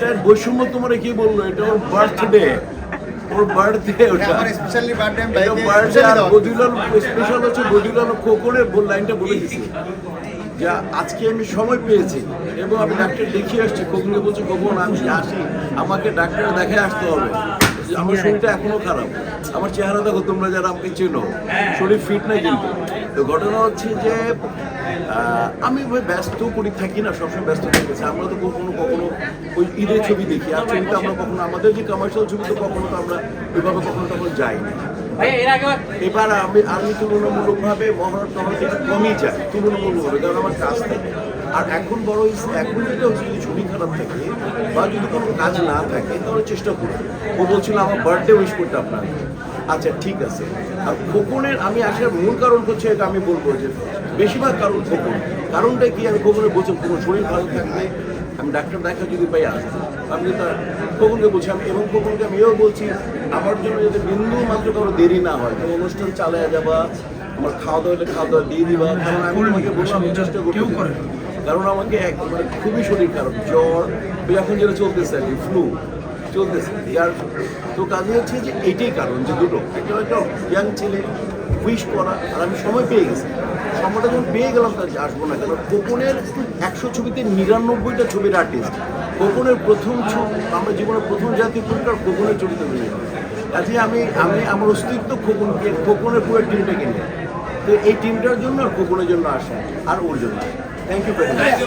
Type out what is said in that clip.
এটার বৈষম্য তোমার কি বলল? এটা ওর বার্থডে ওর বার্থডে ওটা। স্পেশালি বার্থডে বার্থডে আর বদিলাল স্পেশাল হচ্ছে বদিলাল খোকনের লাইনটা বলে দিছি যা আজকে আমি সময় পেয়েছি এবং আমি ডাক্তার দেখিয়ে আসছি খোকনকে বলছি কখন আমি আসি। আমাকে ডাক্তার দেখে আসতে হবে। আমার শরীরটা এখনও খারাপ। আমার চেহারা দেখো তোমরা যারা আমাকে চেনো শরীর ফিট না কিন্তু। তো ঘটনা হচ্ছে যে আমি ওই ব্যস্ত করি থাকি না সবসময় ব্যস্ত থেকেছি আমরা তো কখনো কখনো ওই ঈদের ছবি দেখি আর ছবিতে আমরা কখনো আমাদের যে কমার্শিয়াল ছবি তো কখনো তো আমরা ওইভাবে কখনো তখন যাই না। এবার আমি আমি তুলনামূলকভাবে মহরত টহর থেকে কমই যাই তুলনামূলকভাবে কারণ আমার কাজ থাকে। আর এখন বড় এখন যদি ছবি খারাপ থাকে বা যদি কোনো কাজ না থাকে, তাহলে চেষ্টা করব ও বলছিল আমার বার্থডে উইশ করতে আপনার। আচ্ছা ঠিক আছে। আর খোকনের, আমি আসার মূল কারণ হচ্ছে এটা আমি বলব যে বেশিরভাগ কারণ খোকন। কারণটা কি? আমি খোকনের বলছি, খোকন, শরীর ভালো থাকলে আমি ডাক্তার দেখা যদি পাই, আসব। আমি তার খোকনকে বলছি, আমি এবং খোকনকে আমি এও বলছি, আমার জন্য যদি বিন্দু মাত্র কারও দেরি না হয় তো অনুষ্ঠান চালিয়ে যাবা, আমার খাওয়া দাওয়া খাওয়া দাওয়া দিয়ে দিবা, কারণ আমি তোমাকে চেষ্টা করতে কারণ আমাকে এক মানে খুবই শরীর খারাপ, জ্বর এখন যেটা চলতেছে আর কি ফ্লু চলতেছে। ইয়ার তো কাজে হচ্ছে যে এটাই কারণ যে দুটো। একটা একটা ইয়াং ছেলে উইশ করা, আর আমি সময় পেয়ে গেছি। সময়টা যখন পেয়ে গেলাম তার আসব না কেন? কোপনের একশো ছবিতে নিরানব্বইটা ছবির আর্টিস্ট কোপনের প্রথম ছবি, আমার জীবনের প্রথম জাতীয় পুরস্কার কোপনের ছবিতে কাজে আমি আমি আমার অস্তিত্ব খোকনকে খোকনের পুরো টিমটাকে নিয়ে। তো এই টিমটার জন্য আর খোকনের জন্য আসে আর ওর জন্য থ্যাংক ইউ ভেরি মাচ